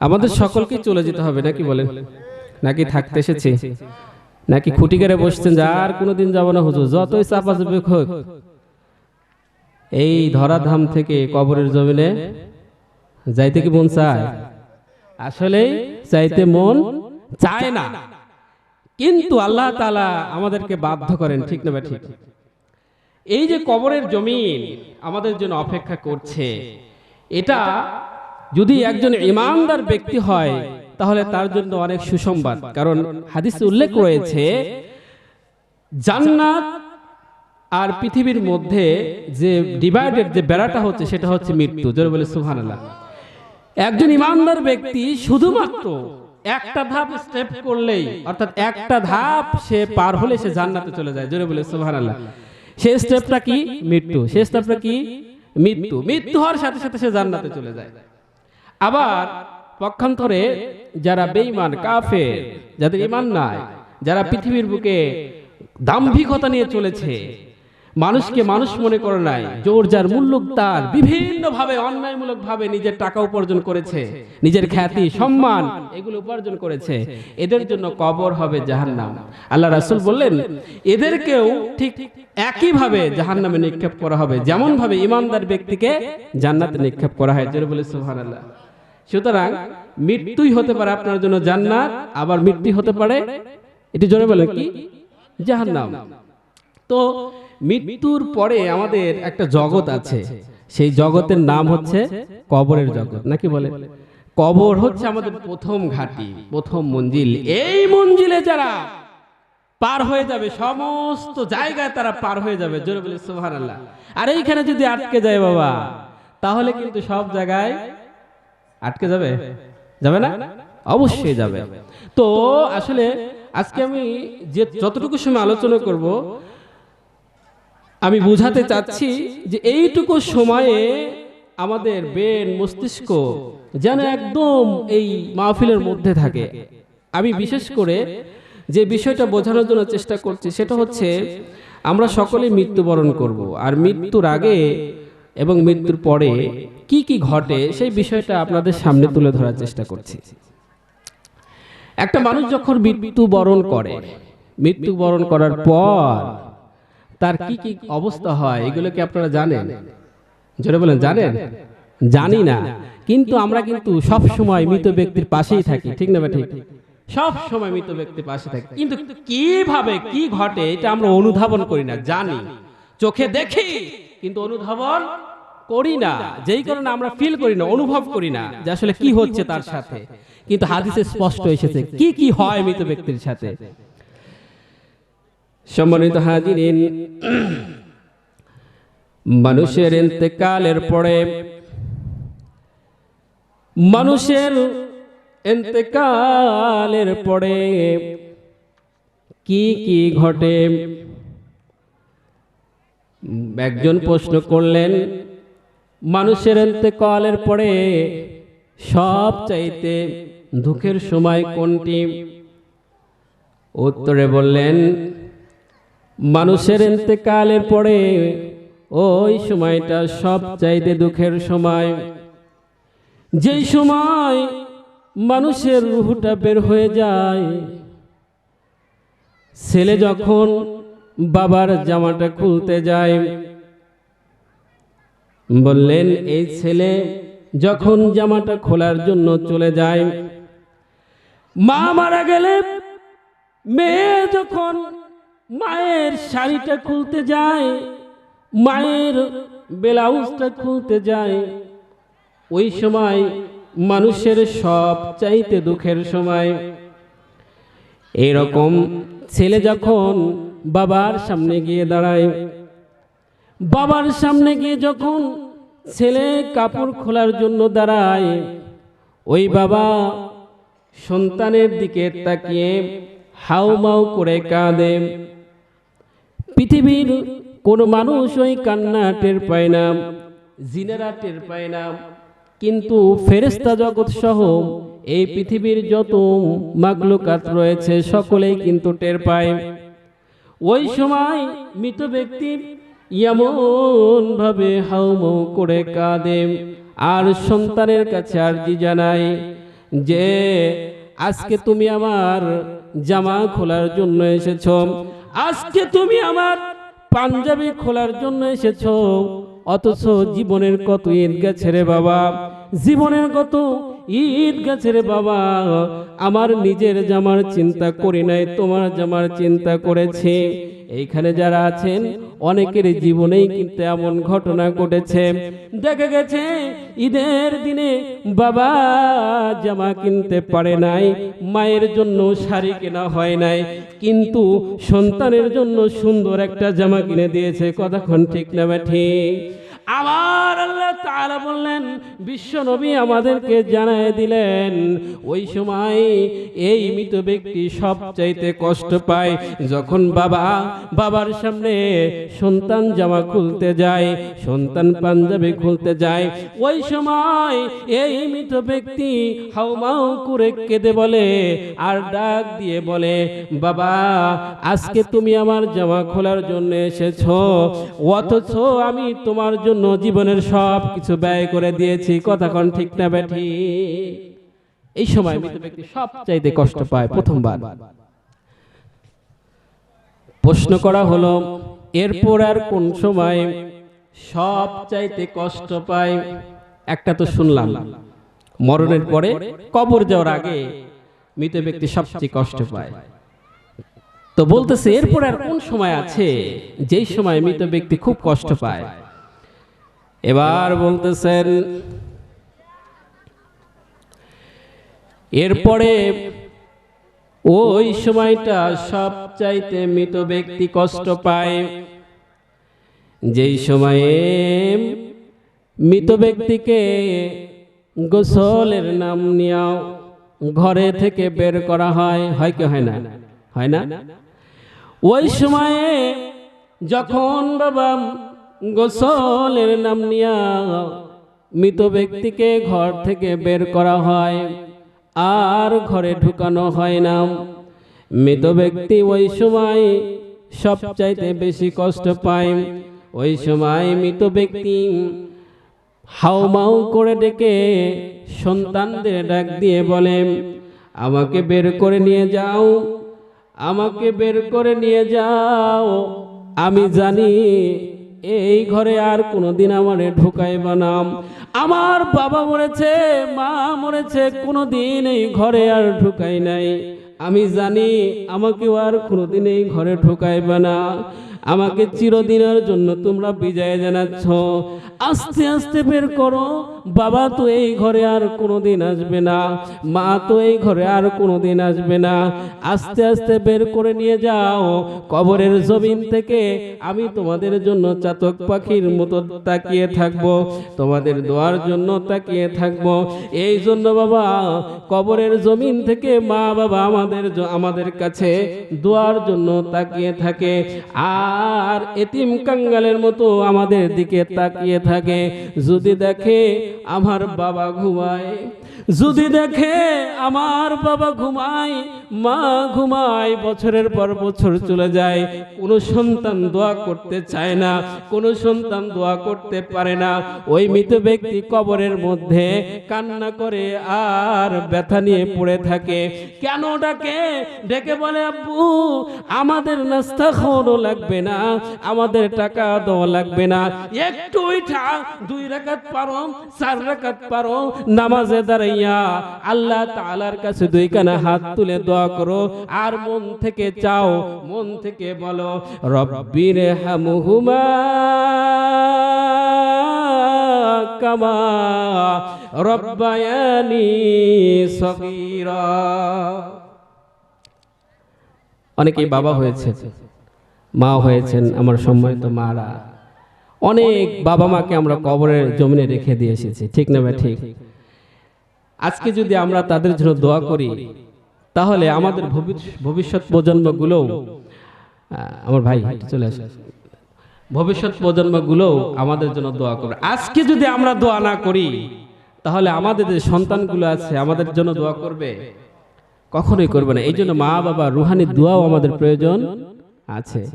আমাদের সকলকে চলে যেতে হবে নাকি বলেন? নাকি থাকতে এসেছি? নাকি খুঁটি করে বসছেন যে আর কোনোদিন যাব না হুজুর যতই চাপা চাপি হোক। এই ধরাধাম থেকে কবরের জমিনে যাইতে কি মন চায়? আসলেই চাইতে মন চায় না। কিন্তু আল্লাহ তালা আমাদেরকে বাধ্য করেন ঠিক না ঠিক এই যে কবরের জমিন আমাদের জন্য অপেক্ষা করছে এটা যদি একজন ইমানদার ব্যক্তি হয়, তাহলে তার জন্য অনেক সুসংবাদ। কারণ হাদিসে উল্লেখ রয়েছে, জান্নাত আর পৃথিবীর মধ্যে যে ডিভাইডেড যে বেড়াটা হচ্ছে, সেটা হচ্ছে মৃত্যু। জোরে বলে সুবহানাল্লাহ। একজন ইমানদার ব্যক্তি শুধুমাত্র একটা ধাপ স্টেপ করলেই, অর্থাৎ একটা ধাপ সে পার হলে সে জান্নাতে চলে যায়। জোরে বলে সুবহানাল্লাহ। সেই স্টেপটা কি? মৃত্যু। সেই স্টেপটা কি? মৃত্যু। মৃত্যু হওয়ার সাথে সাথে সে জান্নাতে চলে যায়। আবার পক্ষান্তরে যারা বেঈমান, কাফের, যাদের ইমান নাই, যারা পৃথিবীর বুকে দাম্ভিকতা নিয়ে চলেছে, মানুষকে মানুষ মনে করে নাই, জোর যার মূল্যক তার বিভিন্ন ভাবে অন্যায়মূলক ভাবে নিজের টাকা উপার্জন করেছে, নিজের খ্যাতি, সম্মান এগুলো উপার্জন করেছে, এদের জন্য কবর হবে জাহান্নাম। আল্লাহ রাসূল বললেন, এদেরকেও ঠিক একই ভাবে জাহান্নামে নিক্ষেপ করা হবে যেমন ভাবে ইমানদার ব্যক্তিকে জান্নাতে নিক্ষেপ করা হয়। জোরে বলে সুবহানাল্লাহ। সুতরাং মৃত্যুই হতে পারে আপনার জন্য জান্নাত, আবার মৃত্যু হতে পারে, এটি জোরে বলে কি? জাহান্নাম। তো মৃত্যুর পরে আমাদের একটা জগৎ আছে। সেই জগতের নাম হচ্ছে কবরের জগৎ। নাকি বলে? কবর হচ্ছে আমাদের প্রথম ঘাটি, প্রথম মঞ্জিল। এই মঞ্জিলে যারা পার হয়ে যাবে, সমস্ত জায়গায় তারা পার হয়ে যাবে। জোরে বলে সুবহানাল্লাহ। আর এইখানে যদি আটকে যায় বাবা, তাহলে কিন্তু সব জায়গায় আটকে যাবে? যাবে না? অবশ্যই যাবে। তো আসলে আজকে আমি যে যতটুকু সময় আলোচনা করব আমি বুঝাতে চাচ্ছি যে এইটুকু সময়ে আমাদের বেন মস্তিষ্ক যেন একদম এই মাহফিলের মধ্যে থাকে। আমি বিশেষ করে যে বিষয়টা বোঝানোর জন্য চেষ্টা করছি সেটা হচ্ছে আমরা সকলেই মৃত্যুবরণ করব। আর মৃত্যুর আগে এবং মৃত্যুর পরে কি কি ঘটে সেই বিষয়টা আপনাদের সামনে তুলে ধরার চেষ্টা করছি। একটা মানুষ যখন মৃত্যুবরণ করে, মৃত্যুবরণ করার পর তার কি কি অবস্থা হয়, এগুলো কি আপনারা জানেন? জোরে বলেন, জানেন? জানি না। কিন্তু আমরা কিন্তু সব সময় মৃত ব্যক্তির পাশেই থাকি, ঠিক না ঠিক? সব সময় মৃত ব্যক্তির পাশে থাকি। কিন্তু কীভাবে, কি ঘটে, এটা আমরা অনুধাবন করি না, জানি। চোখে দেখি, কিন্তু অনুধাবন করি না যেই কারণে আমরা ফিল করি না অনুভব করি না যে আসলে কি হচ্ছে তার সাথে। কিন্তু হাদিসে স্পষ্ট এসেছে কি কি হয় মৃত ব্যক্তির সাথে? সম্মানিত হাজিরিন মানুষের ইন্তেকালের পরে মানুষের ইন্তেকালের পরে কি কি ঘটে? একজন প্রশ্ন করলেন মানুষের ইন্তেকালের পরে সব চাইতে দুঃখের সময় কোনটি? উত্তরে বললেন, মানুষের ইন্তেকালের পরে ওই সময়টা সব চাইতে দুঃখের সময়। যেই সময় মানুষের রুহটা বের হয়ে যায়, ছেলে যখন বাবার জামাটা খুলতে যায় বললেন, এই ছেলে যখন জামাটা খোলার জন্য চলে যায়, মা মারা গেলে মেয়ে যখন মায়ের শাড়িটা খুলতে যায়, মায়ের ব্লাউজটা খুলতে যায়, ওই সময় মানুষের সব চাইতে দুঃখের সময়, এরকম ছেলে যখন বাবার সামনে গিয়ে দাঁড়ায়, বাবার সামনে গিয়ে যখন ছেলে কাপড় খোলার জন্য দাঁড়ায়। ওই বাবা সন্তানের দিকে তাকিয়ে হাউমাউ করে কাঁদে। পৃথিবীর কোনো মানুষ ওই কান্না টের পায় না, জিনেরা টের পায় না। কিন্তু ফেরেস্তা জগৎ সহ এই পৃথিবীর যত মাগলুকাত রয়েছে, সকলেই কিন্তু টের পায়। ওই সময় মৃত ব্যক্তি এমন ভাবে হাউমাউ করে কাঁদে। আর সন্তানের কাছে আর্জি জানাই যে, আজকে তুমি আমার জামা খোলার জন্য এসেছ। আজকে তুমি আমার পাঞ্জাবি খোলার জন্য এসেছ। অথচ জীবনের কত ঈদ রে বাবা। জীবনের কত ঈদ গেছে রে বাবা। আমার নিজের জামার চিন্তা করি নাই, তোমার জামার চিন্তা করেছে। এইখানে যারা আছেন, অনেকের জীবনেই কিন্তু এমন ঘটনা ঘটেছে। দেখা গেছে, ঈদের দিনে বাবা জামা কিনতে পারে নাই, মায়ের জন্য শাড়ি কেনা হয় নাই, কিন্তু সন্তানের জন্য সুন্দর একটা জামা কিনে দিয়েছে। কতক্ষণ ঠিক না ঠিক? আমার আল্লাহ তাআলা বললেন, বিশ্ব নবী আমাদেরকে জানায় দিলেন, ওই সময় এই মৃত ব্যক্তি সবচাইতে কষ্ট পায় যখন বাবা, বাবার সামনে সন্তান জামা খুলতে যায়, সন্তান পাঞ্জাবি খুলতে যায়। ওই সময় এই মৃত ব্যক্তি হাউমাউ করে কেঁদে বলে আর ডাক দিয়ে বলে, বাবা, আজকে তুমি আমার জামা খোলার জন্য এসেছ, অথচ আমি তোমার জন্য জীবনের সব কিছু ব্যয় করে দিয়েছি। কথা কোন ঠিক না ব্যাঠি এই সময় মৃত ব্যক্তি সব চাইতে কষ্ট পায় প্রথমবার। প্রশ্ন করা হলো, এরপর আর কোন সময় সব চাইতে কষ্ট পায়? একটা তো শুনলাম, মরণের পরে কবর যাওয়ার আগে মৃত ব্যক্তি সবচেয়ে কষ্ট পায়। তো বলতেছে, এরপর আর কোন সময় আছে যেই সময় মৃত ব্যক্তি খুব কষ্ট পায়? এবার বলতেছেন এরপরে ওই সময়টা সব চাইতে মৃত ব্যক্তি কষ্ট পায়। যেই সময়ে মৃত ব্যক্তিকে গোসলের নাম নিয়েও ঘরে থেকে বের করা হয় হয় কি হয় না? হয় না। ওই সময়ে যখন বাবা গোসলের নাম নিয়া মৃত ব্যক্তিকে ঘর থেকে বের করা হয়, আর ঘরে ঢুকানো হয় না। মৃত ব্যক্তি ওই সময় সবচাইতে বেশি কষ্ট পায়। ওই সময় মৃত ব্যক্তি হাউমাউ করে ডেকে সন্তানদের ডাক দিয়ে বলে, আমাকে বের করে নিয়ে যাও, আমাকে বের করে নিয়ে যাও। আমি জানি এই ঘরে আর কোনোদিন আমারে ঢুকাইবা না। আমার বাবা মরেছে, মা মরেছে, কোনোদিন এই ঘরে আর ঢুকাই নাই। আমি জানি আমাকেও আর কোনোদিন এই ঘরে ঢুকাইবা না। আমাকে চিরদিনের জন্য তোমরা বিজয় জানাচ্ছ। আস্তে আস্তে বের করো। বাবা তো এই ঘরে আর কোনোদিন আসবে না। মা তো এই ঘরে আর কোনোদিন আসবে না। আস্তে আস্তে বের করে নিয়ে যাও। কবরের জমিন থেকে আমি তোমাদের জন্য চাতক পাখির মতো তাকিয়ে থাকব। তোমাদের দোয়ার জন্য তাকিয়ে থাকব। এই জন্য বাবা কবরের জমিন থেকে মা বাবা আমাদের আমাদের কাছে দোয়ার জন্য তাকিয়ে থাকে। আর এতিম কাঙ্গালের মতো আমাদের দিকে তাকিয়ে থাকে। যদি দেখে আমার বাবা ঘুমায় যদি দেখে আমার বাবা ঘুমায়, মা ঘুমায়, বছরের পর বছর চলে যায়, কোনো সন্তান দোয়া করতে চায় না, কোনো সন্তান দোয়া করতে পারে না। ওই মৃত ব্যক্তি কবরের মধ্যে কান্না করে আর ব্যথা নিয়ে পড়ে থাকে। কেন ডাকে? ডেকে বলে, আব্বু, আমাদের নাস্তা খাওয়ানো লাগবে না, আমাদের টাকা দেওয়া লাগবে না। একটু দুই রাকাত পারো, চার রাকাত পারো, নামাজে দাঁড়াইয়া আল্লাহ তাআলার কাছে দুই কানা হাত তুলে দোয়া করো। আর মন থেকে চাও, মন থেকে বলো, রব্বির হামহুমা কামা রব্বায়ানি সগীরা। অনেকেই বাবা হয়েছে মা হয়েছেন, আমার সম্মানিত মারা। অনেক বাবা মাকে আমরা কবরের জমিনে রেখে দিয়ে এসেছি, ঠিক না ভাই? ঠিক। আজকে যদি আমরা তাদের জন্য দোয়া করি, তাহলে আমাদের ভবিষ্য- ভবিষ্যৎ প্রজন্মগুলোও আমার ভাই চলে আসে। ভবিষ্যৎ প্রজন্মগুলোও আমাদের জন্য দোয়া করবে। আজকে যদি আমরা দোয়া না করি, তাহলে আমাদের যে সন্তানগুলো আছে, আমাদের জন্য দোয়া করবে? কখনোই করবে না। এই জন্য মা বাবা রুহানি দোয়াও আমাদের প্রয়োজন আছে।